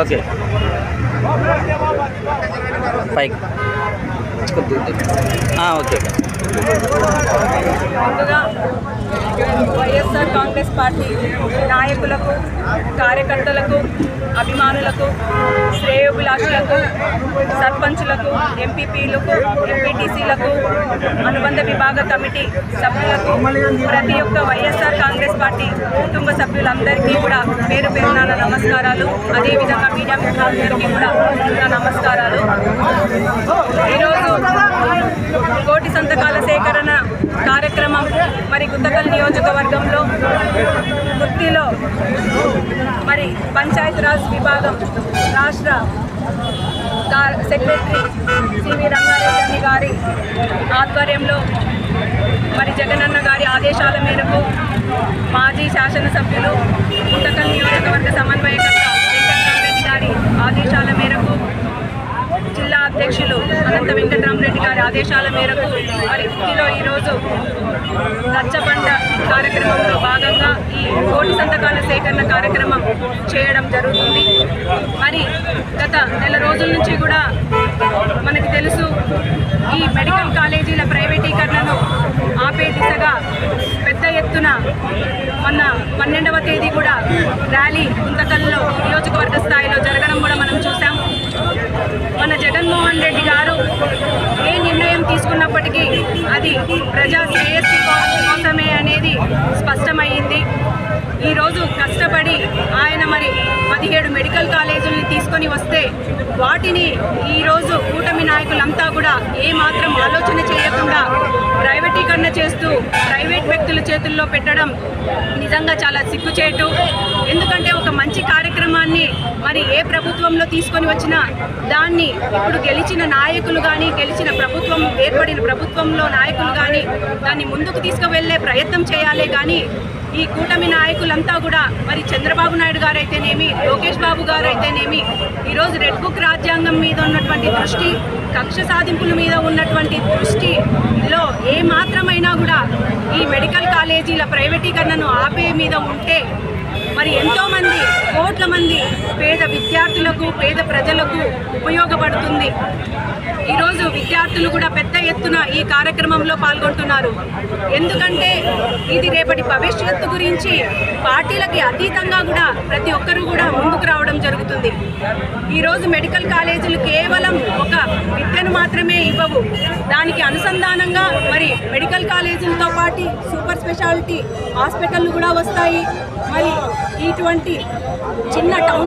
Okay. పైకి. Okay. ముందుగా YSR Congress party నాయకులకు కార్యకర్తలకు అభిమానులకు శ్రేయోభిలాషులకు సర్పంచులకు ఎంపీపీలకు ఎంపీటీసీలకు అనుబంధ విభాగ కమిటీ సభ్యులకు ప్రతి ఒక్క వైఎస్ఆర్ కాంగ్రెస్ పార్టీ కుటుంబ సభ్యులందరికీ కూడా పేరు పేరున నమస్కారాలు. అదేవిధంగా మీడియా మిత్రులందరికీ కూడా నమస్కారాలు ఈరోజు కోటి సంతకాల సేకరణ కార్యక్రమం మరి గుంతకల్ నియోజకవర్గంలో గుత్తిలో మరి పంచాయతీరాజ్ విభాగం రాష్ట్ర సెక్రటరీ సివి రంగారెడ్డి గారి ఆధ్వర్యంలో మరి జగనన్న గారి ఆదేశాల మేరకు మాజీ శాసనసభ్యులు గుంతకల్ నియోజకవర్గ సమన్వయకర్త వెంకటరామరెడ్డి గారి ఆదేశాల మేరకు జిల్లా అధ్యక్షులు అనంత వెంకటరామరెడ్డి గారి ఆదేశాల మేరకు మరి వృత్తిలో ఈరోజు రచ్చబండ కార్యక్రమంలో భాగంగా ఈ కోటి సంతకాల సేకరణ కార్యక్రమం చేయడం జరుగుతుంది. మరి గత నెల రోజుల నుంచి కూడా మనకి తెలుసు ఈ మెడికల్ కాలేజీల ప్రైవేటీకరణను ఆపే దిశగా పెద్ద ఎత్తున మొన్న పన్నెండవ తేదీ కూడా ర్యాలీ గుంతకల్లో ఉన్నప్పటికీ అది ప్రజా శ్రేయస్సు కోసమే అనేది స్పష్టమైంది. ఈరోజు కష్టపడి ఆయన మరి పదిహేడు మెడికల్ కాలేజీలను తీసుకొని వస్తే వాటిని ఈరోజు కూటమి నాయకులంతా కూడా ఏమాత్రం ఆలోచన చేయకుండా ప్రైవేటీకరణ చేస్తూ ప్రైవేట్ వ్యక్తుల చేతుల్లో పెట్టడం నిజంగా చాలా సిగ్గుచేటు. ఎందుకంటే ఒక కార్యక్రమాన్ని మరి ఏ ప్రభుత్వంలో తీసుకొని వచ్చినా దాన్ని ఇప్పుడు గెలిచిన నాయకులు కానీ గెలిచిన ప్రభుత్వం ఏర్పడిన ప్రభుత్వంలో నాయకులు కానీ దాన్ని ముందుకు తీసుకువెళ్ళే ప్రయత్నం చేయాలి కానీ ఈ కూటమి నాయకులంతా కూడా మరి చంద్రబాబు నాయుడు గారు అయితేనేమి లోకేష్ బాబు గారు అయితేనేమి ఈరోజు రెడ్ బుక్ రాజ్యాంగం మీద ఉన్నటువంటి దృష్టి కక్ష సాధింపుల మీద ఉన్నటువంటి దృష్టిలో ఏ మాత్రమైనా కూడా ఈ మెడికల్ కాలేజీల ప్రైవేటీకరణను ఆపే మీద ఉంటే మరి ఎంతో మంది కోట్ల మంది పేద విద్యార్థులకు పేద ప్రజలకు ఉపయోగపడుతుంది. ఈరోజు విద్యార్థులు కూడా పెద్ద ఎత్తున ఈ కార్యక్రమంలో పాల్గొంటున్నారు. ఎందుకంటే ఇది రేపటి భవిష్యత్తు గురించి పార్టీలకి అతీతంగా కూడా ప్రతి ఒక్కరూ కూడా ముందుకు రావడం జరుగుతుంది. ఈరోజు మెడికల్ కాలేజీలు కేవలం ఒక విద్యను మాత్రమే ఇవ్వవు. దానికి అనుసంధానంగా మరి మెడికల్ కాలేజీలతో పాటు సూపర్ స్పెషాలిటీ హాస్పిటల్ కూడా వస్తాయి. మరి ఇటువంటి చిన్న టౌన్